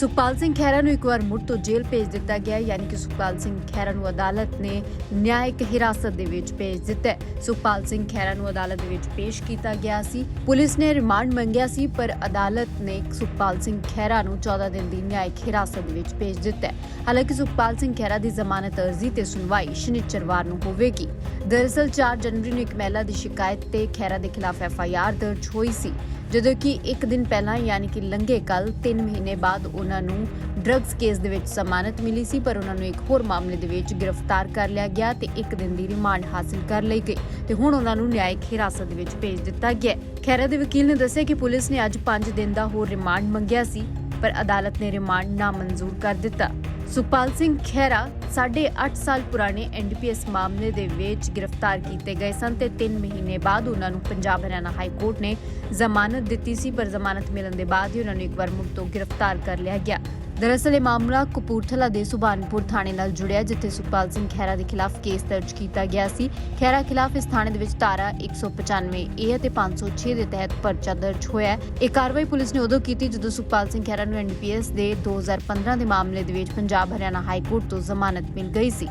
ਸੁਖਪਾਲ ਸਿੰਘ ਖਹਿਰਾ ਨੂੰ ਇੱਕ ਵਾਰ ਮੁੜ ਤੋਂ ਜੇਲ੍ਹ ਭੇਜ ਦਿੱਤਾ ਗਿਆ ਯਾਨੀ ਕਿ ਸੁਖਪਾਲ ਸਿੰਘ ਖਹਿਰਾ ਨੂੰ ਅਦਾਲਤ ਨੇ ਨਿਆਇਕ ਹਿਰਾਸਤ ਦੇ ਵਿੱਚ ਭੇਜ ਦਿੱਤਾ ਸੁਖਪਾਲ ਸਿੰਘ ਖਹਿਰਾ ਨੂੰ ਅਦਾਲਤ ਦੇ ਵਿੱਚ ਪੇਸ਼ ਕੀਤਾ ਗਿਆ ਸੀ। ਪੁਲਿਸ ਨੇ ਰਿਮਾਂਡ ਮੰਗਿਆ ਸੀ, ਪਰ ਅਦਾਲਤ ਨੇ ਸੁਖਪਾਲ ਸਿੰਘ ਖਹਿਰਾ ਨੂੰ 14 ਦਿਨ ਦੀ ਨਿਆਇਕ ਹਿਰਾਸਤ ਦੇ ਵਿੱਚ ਭੇਜ ਦਿੱਤਾ ਹਾਲਾਂਕਿ ਸੁਖਪਾਲ ਸਿੰਘ ਖਹਿਰਾ ਦੀ ਜ਼ਮਾਨਤ ਅਰਜ਼ੀ ਤੇ ਸੁਣਵਾਈ ਸ਼ਨੀਚਰਵਾਰ ਨੂੰ ਹੋਵੇਗੀ। ਦਰਅਸਲ 4 ਜਨਵਰੀ ਨੂੰ ਇੱਕ ਮਹਿਲਾ ਦੀ ਸ਼ਿਕਾਇਤ ਤੇ ਖਹਿਰਾ ਦੇ ਖਿਲਾਫ ਐਫ ਆਈ ਆਰ ਦਰਜ ਹੋਈ ਸੀ। ਜਦੋਂ ਕਿ ਇੱਕ ਦਿਨ ਪਹਿਲਾਂ, ਯਾਨੀ ਕਿ ਲੰਘੇ ਕੱਲ 3 ਮਹੀਨੇ ਬਾਅਦ ਉਹਨਾਂ ਨੂੰ ਡਰੱਗਸ ਕੇਸ ਦੇ ਵਿੱਚ ਜ਼ਮਾਨਤ ਮਿਲੀ ਸੀ, ਪਰ ਉਹਨਾਂ ਨੂੰ ਇੱਕ ਹੋਰ ਮਾਮਲੇ ਦੇ ਵਿੱਚ ਗ੍ਰਿਫਤਾਰ ਕਰ ਲਿਆ ਗਿਆ ਤੇ ਇੱਕ ਦਿਨ ਦੀ ਰਿਮਾਂਡ ਹਾਸਲ ਕਰ ਲਈ ਗਈ ਤੇ ਹੁਣ ਉਹਨਾਂ ਨੂੰ ਨਿਆਇਕ ਹਿਰਾਸਤ ਦੇ ਵਿੱਚ ਭੇਜ ਦਿੱਤਾ ਗਿਆ ਹੈ। ਖਹਿਰਾ ਦੇ ਵਕੀਲ ਨੇ ਦੱਸਿਆ ਕਿ ਪੁਲਿਸ ਨੇ ਅੱਜ 5 ਦਿਨ ਦਾ ਹੋਰ ਰਿਮਾਂਡ ਮੰਗਿਆ ਸੀ, ਪਰ ਅਦਾਲਤ ਨੇ ਰਿਮਾਂਡ ਨਾ ਮਨਜ਼ੂਰ ਕਰ ਦਿੱਤਾ ਸੁਖਪਾਲ ਸਿੰਘ ਖਹਿਰਾ ਸਾਢੇ 8 ਸਾਲ ਪੁਰਾਣੇ ਐਨਡੀਪੀਐਸ ਮਾਮਲੇ ਦੇ ਵਿੱਚ ਗ੍ਰਿਫਤਾਰ ਕੀਤੇ ਗਏ ਸਨ ਤੇ 3 ਮਹੀਨੇ ਬਾਅਦ ਉਹਨਾਂ ਨੂੰ ਪੰਜਾਬ ਹਰਿਆਣਾ ਹਾਈ ਕੋਰਟ ਨੇ ਜ਼ਮਾਨਤ ਦਿੱਤੀ ਸੀ, ਪਰ ਜ਼ਮਾਨਤ ਮਿਲਣ ਦੇ ਬਾਅਦ ਹੀ ਉਹਨਾਂ ਨੂੰ ਇੱਕ ਵਾਰ ਮੁੜ ਤੋਂ ਗ੍ਰਿਫਤਾਰ ਕਰ ਲਿਆ ਗਿਆ। ਦਰਅਸਲ ਇਹ ਮਾਮਲਾ ਕਪੂਰਥਲਾ ਦੇ ਸੁਭਾਨਪੁਰ ਥਾਣੇ ਨਾਲ ਜੁੜਿਆ, ਜਿੱਥੇ ਸੁਖਪਾਲ ਸਿੰਘ ਖਹਿਰਾ ਦੇ ਖਿਲਾਫ ਕੇਸ ਦਰਜ ਕੀਤਾ ਗਿਆ ਸੀ। ਖਹਿਰਾ ਖਿਲਾਫ ਇਸ ਥਾਣੇ ਦੇ ਵਿੱਚ ਧਾਰਾ 195 ਏ ਅਤੇ 506 ਦੇ ਤਹਿਤ ਪਰਚਾ ਦਰਜ ਹੋਇਆ ਹੈ। ਇਹ ਕਾਰਵਾਈ ਪੁਲਿਸ ਨੇ ਉਦੋਂ ਕੀਤੀ ਜਦੋਂ ਸੁਖਪਾਲ ਸਿੰਘ ਖਹਿਰਾ ਨੂੰ ਐਨਡੀਪੀਐਸ ਦੇ 2015 ਦੇ ਮਾਮਲੇ ਦੇ ਵਿੱਚ ਪੰਜਾਬ ਹਰਿਆਣਾ ਹਾਈ ਕੋਰਟ ਤੋਂ ਜ਼ਮਾਨਤ ਮਿਲ ਗਈ ਸੀ।